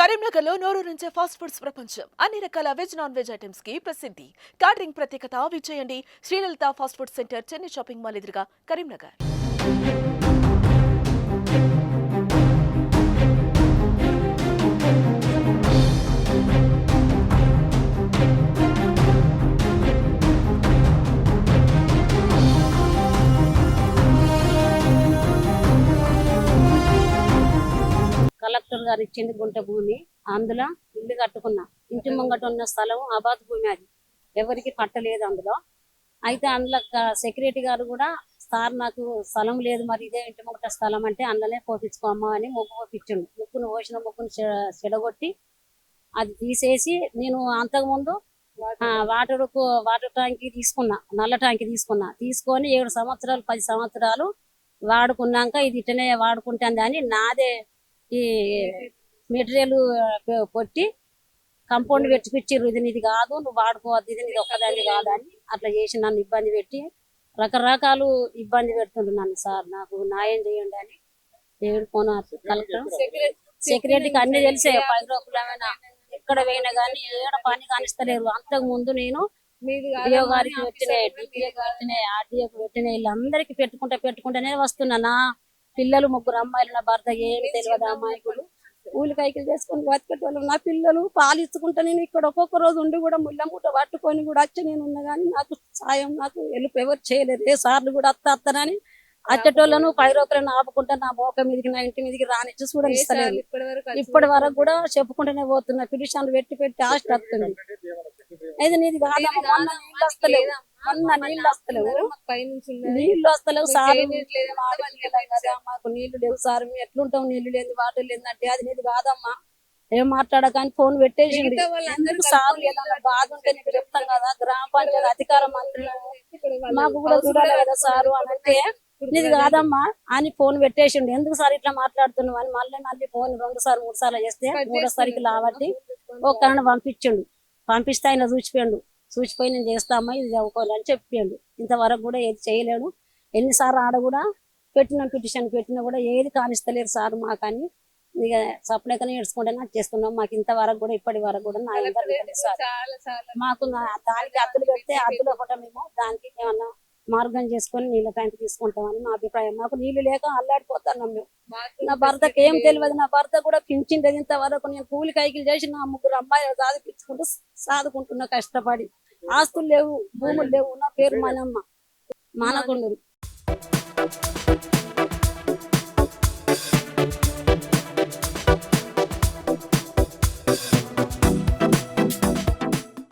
కరీంనగర్లో నుంచే fast foods ప్రపంచం. అన్ని రకాల వెజ్ నాన్ వెజ్ ఐటమ్స్కి ప్రసిద్ధి. క్యాటరింగ్ ప్రత్యేకత విచ్చేయండి. Srilalitha fast food centre Chennai shopping mall ఎదురుగా కరీంనగర్. కలెక్టర్ గారు ఇచ్చింది గుంట భూమి. అందులో ఇల్లు కట్టుకున్నా. ఇంటి ముంగట ఉన్న స్థలం అబాద్ భూమి అది. ఎవరికి పట్టలేదు అందులో. అయితే అందులో సెక్యూరిటీ గారు కూడా సార్ నాకు స్థలం లేదు. మరి ఇదే ఇంటి ముంగట స్థలం అంటే అందులోనే పోపించుకోమ్మా అని ముగ్గు పోపించండు ముగ్గును పోసిన ముగ్గును చెడగొట్టి అది తీసేసి నేను అంతకుముందు ఆ, వాటర్ వాటర్ ట్యాంక్ తీసుకున్నా. నల్ల ట్యాంక్ తీసుకున్నా. తీసుకొని ఏడు సంవత్సరాలు పది సంవత్సరాలు వాడుకున్నాక ఇది ఇట్టనే వాడుకుంటుంది అని నాదే ఈ మెటీరియల్ కొట్టి కంపౌండ్ పెట్టిపిచ్చిర్రు ఇది నీది కాదు నువ్వు వాడుకోవద్దు ఇది నీది ఒక్కదాన్ని కాదు అని అట్లా చేసి నన్ను ఇబ్బంది పెట్టి రకరకాలు ఇబ్బంది పెడుతుండ్రు నన్ను సార్. నాకు న్యాయం చేయండి అని ఏడుకోను కలెక్టర్ సెక్రటరీకి అన్ని తెలిసే పది రూపాయలైనా ఎక్కడ పోయినా కానీ ఏడ పని కానిస్తలేరు. అంతకు ముందు నేను డిఓ గారికి పెట్టినాయి డిపిఓ పెట్టినాయి ఆర్డీఓకి పెట్టినాయి వీళ్ళందరికీ పెట్టుకుంటా పెట్టుకుంటానే వస్తున్నా నా పిల్లలు ముగ్గురు అమ్మాయిలు నా భర్త ఏమి తెలియదు అమ్మాయికులు కూలి కైకిలు చేసుకొని బతికేటోళ్ళు నా పిల్లలు పాలు ఇచ్చుకుంటా నేను ఇక్కడ ఒక్కొక్క రోజు ఉండి కూడా ముళ్ళ మూట పట్టుకొని కూడా వచ్చి నేను ఉన్నా కానీ నాకు సాయం నాకు హెల్ప్ ఎవరు చేయలేదు. ఏ సార్లు కూడా అత్త అత్తనని అచ్చటోళ్ళను పై రూపాయలను ఆపుకుంటా నా మోక మీదకి నా ఇంటి మీదకి రానిచ్చి చూడనిస్తలేదు ఇప్పటి వరకు కూడా చెప్పుకుంటూనే పోతున్నా. పిటిషన్లు పెట్టి పెట్టి ఆస్తి వస్తుంది ఇది నీది కాదమ్మా మొన్న నీళ్ళు వస్తలేవు మొన్న నీళ్ళు వస్తలేవు. నీళ్ళు వస్తలేవు సార్. కదా మాకు నీళ్ళు లేవు సార్. ఎట్లుంటాం? నీళ్ళు లేదు వాటర్ లేదంటే అది నీది కాదమ్మా. ఏం మాట్లాడకని ఫోన్ పెట్టేసింది. ఎందుకు సార్ ఏదైనా బాధ ఉంటే నీకు చెప్తాం కదా గ్రామ పంచాయతీ అధికార మంత్రి మాకు కూడా చూడాలి కదా సారు. అని అంటే నీది కాదమ్మా అని ఫోన్ పెట్టేసిండు. ఎందుకు సార్ ఇట్లా మాట్లాడుతున్నావు అని మళ్ళీ మళ్ళీ ఫోన్ రెండు సార్లు మూడు సార్లు చేస్తే మూడోసారికి లావట్టి ఒక్కరిని పంపించిండు. పంపిస్తే ఆయన చూసిపోయాడు. చూసిపోయి నేను చేస్తామా ఇది చదువుకోవాలి అని చెప్పిండు ఇంతవరకు కూడా ఏది చేయలేడు. ఎన్నిసార్లు ఆడ కూడా పెట్టిన పిటిషన్ పెట్టినా కూడా ఏది కానిస్తలేరు సార్ మాకని. ఇక సపరేట్గానే ఏడ్చుకుంటే నాకు చేస్తున్నాం మాకు ఇంతవరకు కూడా ఇప్పటి వరకు కూడా నా మాకు దానికి అద్దులు పెడితే అద్దులు ఒకట మేము దానికి ఏమన్నా మార్గం చేసుకొని నీళ్ళ ట్యాంక్ తీసుకుంటామని మా అభిప్రాయం. మాకు నీళ్ళు లేక అల్లాడిపోతున్నాం మేము. నా భర్తకి ఏం తెలియదు. నా భర్త కూడా పింఛిండేది ఇంతవరకు. నేను కూలి కైకిలు చేసి నా ముగ్గురు అమ్మాయిలు సాధిపించుకుంటూ సాదుకుంటున్నా కష్టపడి. ఆస్తులు లేవు భూములు లేవు నా పేరు మనమ్మ. మానకొండూరు.